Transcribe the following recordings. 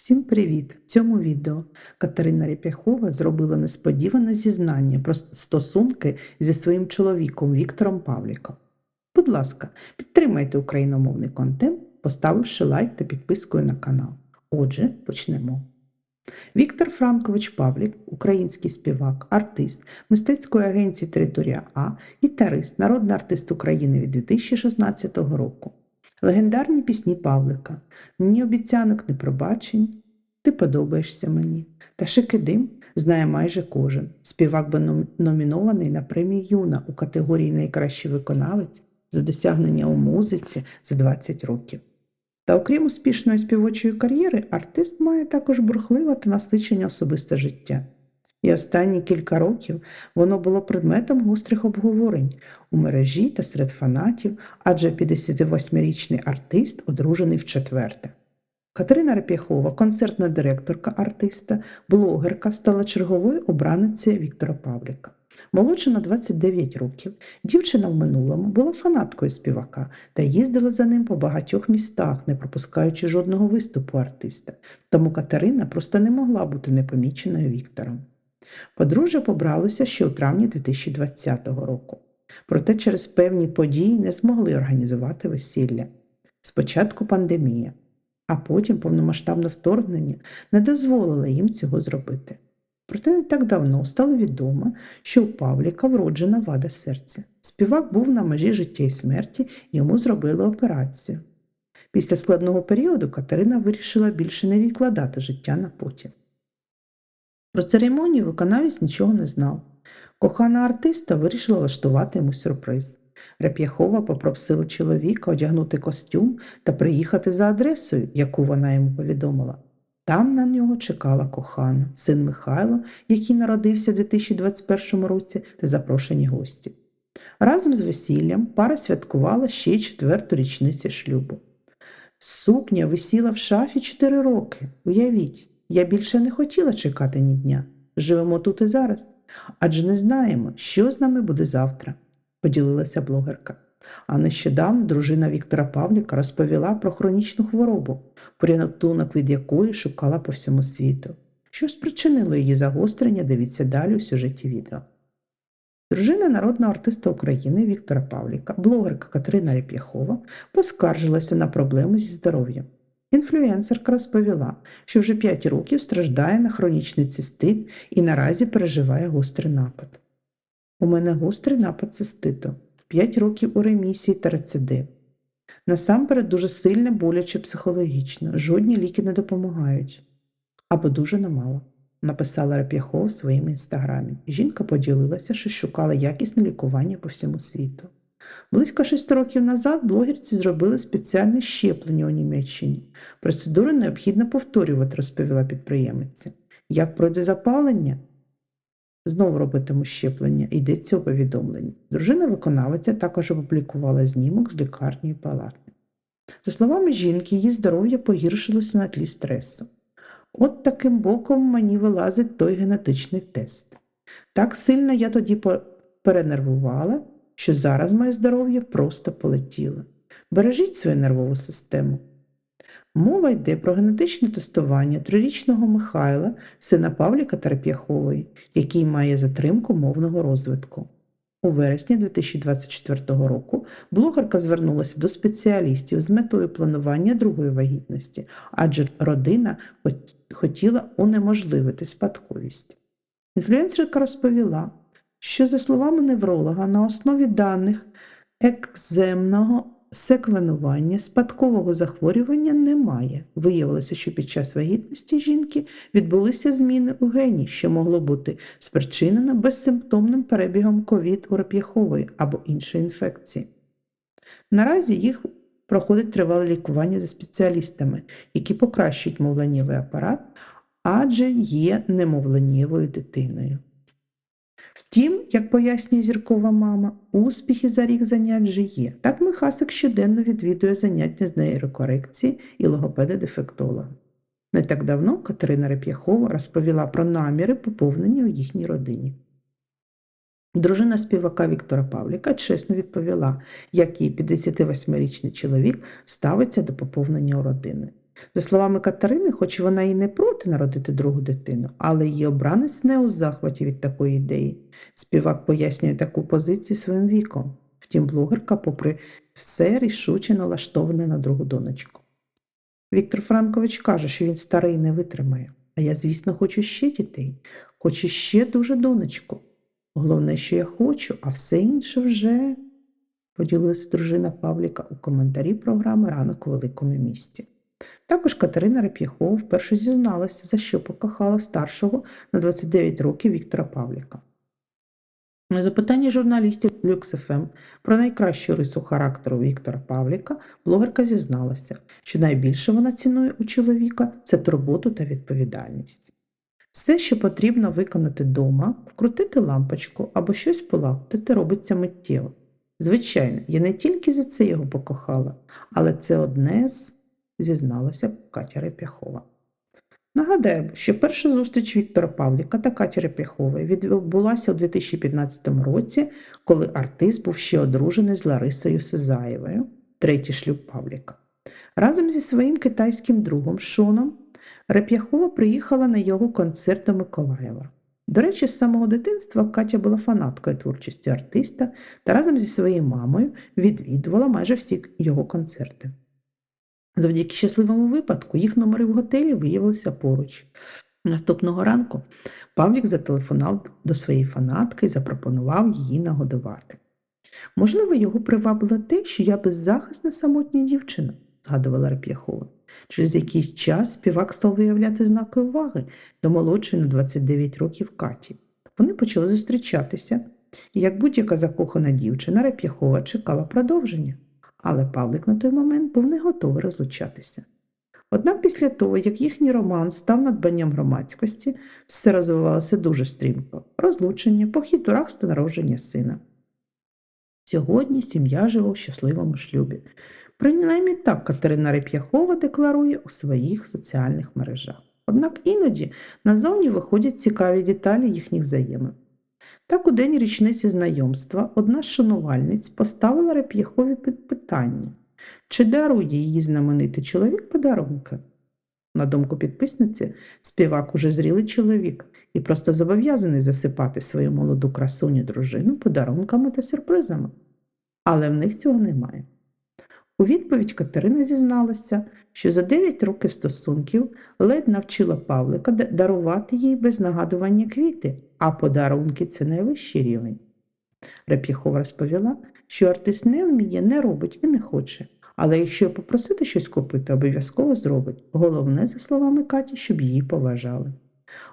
Всім привіт! В цьому відео Катерина Реп'яхова зробила несподіване зізнання про стосунки зі своїм чоловіком Віктором Павліком. Будь ласка, підтримайте україномовний контент, поставивши лайк та підпискою на канал. Отже, почнемо. Віктор Франкович Павлік, український співак, артист мистецької агенції Територія А, гітарист, народний артист України від 2016 року. Легендарні пісні Павлика Ні обіцянок, ні пробачень, ти подобаєшся мені. Та Шикидим знає майже кожен. Співак був номінований на премію Юна у категорії Найкращий виконавець за досягнення у музиці за 20 років. Та окрім успішної співочої кар'єри, артист має також бурхливе та насичення особисте життя. І останні кілька років воно було предметом гострих обговорень у мережі та серед фанатів, адже 58-річний артист одружений вчетверте. Катерина Реп'яхова, концертна директорка артиста, блогерка, стала черговою обраницею Віктора Павліка. Молодша на 29 років, дівчина в минулому була фанаткою співака та їздила за ним по багатьох містах, не пропускаючи жодного виступу артиста. Тому Катерина просто не могла бути непоміченою Віктором. Подружжя побралося ще у травні 2020 року. Проте через певні події не змогли організувати весілля. Спочатку пандемія, а потім повномасштабне вторгнення не дозволило їм цього зробити. Проте не так давно стало відомо, що у Павліка вроджена вада серця. Співак був на межі життя і смерті, йому зробили операцію. Після складного періоду Катерина вирішила більше не відкладати життя на потім. Про церемонію виконавець нічого не знав. Кохана артиста вирішила влаштувати йому сюрприз. Реп'яхова попросила чоловіка одягнути костюм та приїхати за адресою, яку вона йому повідомила. Там на нього чекала кохана, син Михайло, який народився у 2021 році, та запрошені гості. Разом з весіллям пара святкувала ще й четверту річницю шлюбу. Сукня висіла в шафі чотири роки. Уявіть, я більше не хотіла чекати ні дня. Живемо тут і зараз, адже не знаємо, що з нами буде завтра, поділилася блогерка. А нещодавно дружина Віктора Павліка розповіла про хронічну хворобу, порятунок від якої шукала по всьому світу. Що спричинило її загострення, дивіться далі у сюжеті відео. Дружина народного артиста України Віктора Павліка, блогерка Катерина Реп'яхова, поскаржилася на проблеми зі здоров'ям. Інфлюенсерка розповіла, що вже 5 років страждає на хронічний цистит і наразі переживає гострий напад. У мене гострий напад циститу, 5 років у ремісії та рецидив. Насамперед дуже сильне боляче психологічно, жодні ліки не допомагають. Або дуже немало, написала Реп'яхова в своєму інстаграмі. Жінка поділилася, що шукала якісне лікування по всьому світу. Близько шести років назад блогерці зробили спеціальне щеплення у Німеччині. Процедуру необхідно повторювати, розповіла підприємиця. Як пройде запалення? Знову робитиму щеплення, йдеться у повідомленні. Дружина виконавиця також опублікувала знімок з лікарні і палати. За словами жінки, її здоров'я погіршилося на тлі стресу. От таким боком мені вилазить той генетичний тест. Так сильно я тоді перенервувала, що зараз моє здоров'я просто полетіло. Бережіть свою нервову систему. Мова йде про генетичне тестування трирічного Михайла, сина Павліка Терп'яхової, який має затримку мовного розвитку. У вересні 2024 року блогерка звернулася до спеціалістів з метою планування другої вагітності, адже родина хотіла унеможливити спадковість. Інфлюенсерка розповіла, що, за словами невролога, на основі даних екземного секвенування спадкового захворювання немає. Виявилося, що під час вагітності жінки відбулися зміни у гені, що могло бути спричинено безсимптомним перебігом ковід у Реп'яхової або іншої інфекції. Наразі їх проходить тривале лікування за спеціалістами, які покращують мовленнєвий апарат, адже є немовленнєвою дитиною. Втім, як пояснює зіркова мама, успіхи за рік занять вже є. Так Михасик щоденно відвідує заняття з нейрокорекції і логопеда-дефектолога. Не так давно Катерина Реп'яхова розповіла про наміри поповнення у їхній родині. Дружина співака Віктора Павліка чесно відповіла, як її 58-річний чоловік ставиться до поповнення у родини. За словами Катерини, хоч вона і не проти народити другу дитину, але її обранець не у захваті від такої ідеї. Співак пояснює таку позицію своїм віком. Втім, блогерка, попри все, рішуче налаштована на другу донечку. Віктор Франкович каже, що він старий не витримає. А я, звісно, хочу ще дітей, хочу ще дуже донечку. Головне, що я хочу, а все інше вже, поділилася дружина Павліка у коментарі програми Ранок у великому місті. Також Катерина Реп'яхова вперше зізналася, за що покохала старшого на 29 років Віктора Павліка. На запитання журналістів LuxFM про найкращу рису характеру Віктора Павліка блогерка зізналася, що найбільше вона цінує у чоловіка це турботу та відповідальність. Все, що потрібно виконати вдома, вкрутити лампочку або щось полагодити, робиться миттєво. Звичайно, я не тільки за це його покохала, але це одне з зізналася Катя Реп'яхова. Нагадаю, що перша зустріч Віктора Павліка та Каті Реп'яхової відбулася у 2015 році, коли артист був ще одружений з Ларисою Сизаєвою, третій шлюб Павліка. Разом зі своїм китайським другом Шоном Реп'яхова приїхала на його концерт до Миколаєва. До речі, з самого дитинства Катя була фанаткою творчості артиста та разом зі своєю мамою відвідувала майже всі його концерти. Завдяки щасливому випадку їх номери в готелі виявилися поруч. Наступного ранку Павлік зателефонував до своєї фанатки і запропонував її нагодувати. Можливо, його привабило те, що я беззахисна самотня дівчина, згадувала Реп'яхова. Через якийсь час співак став виявляти знаки уваги до молодшої на 29 років Каті. Вони почали зустрічатися, і як будь-яка закохана дівчина, Реп'яхова чекала продовження але Павлик на той момент був не готовий розлучатися. Однак після того, як їхній роман став надбанням громадськості, все розвивалося дуже стрімко розлучення, похід у рахс народження сина. Сьогодні сім'я живе у щасливому шлюбі. Принаймні так Катерина Реп'яхова декларує у своїх соціальних мережах. Однак іноді назовні виходять цікаві деталі їхніх взаємин. Так у день річниці знайомства одна з шанувальниць поставила Реп'яхові під питання, чи дарує її знаменитий чоловік подарунки. На думку підписниці, співак уже зрілий чоловік і просто зобов'язаний засипати свою молоду красуню дружину подарунками та сюрпризами. Але в них цього немає. У відповідь Катерина зізналася, що за 9 років стосунків ледь навчила Павлика дарувати їй без нагадування квіти, а подарунки це найвищий рівень. Реп'яхова розповіла, що артист не вміє, не робить і не хоче. Але якщо попросити щось купити, обов'язково зробить. Головне, за словами Каті, щоб її поважали.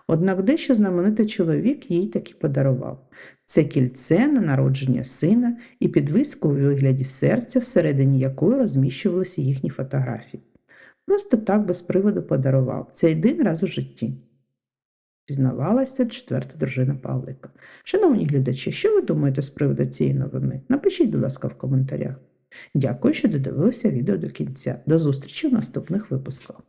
Однак дещо знаменитий чоловік їй таки подарував це кільце на народження сина і підвиску у вигляді серця, всередині якої розміщувалися їхні фотографії. Просто так без приводу подарував це один раз у житті. Пізнавалася четверта дружина Павлика. Шановні глядачі, що ви думаєте з приводу цієї новини? Напишіть, будь ласка, в коментарях. Дякую, що додивилися відео до кінця. До зустрічі в наступних випусках.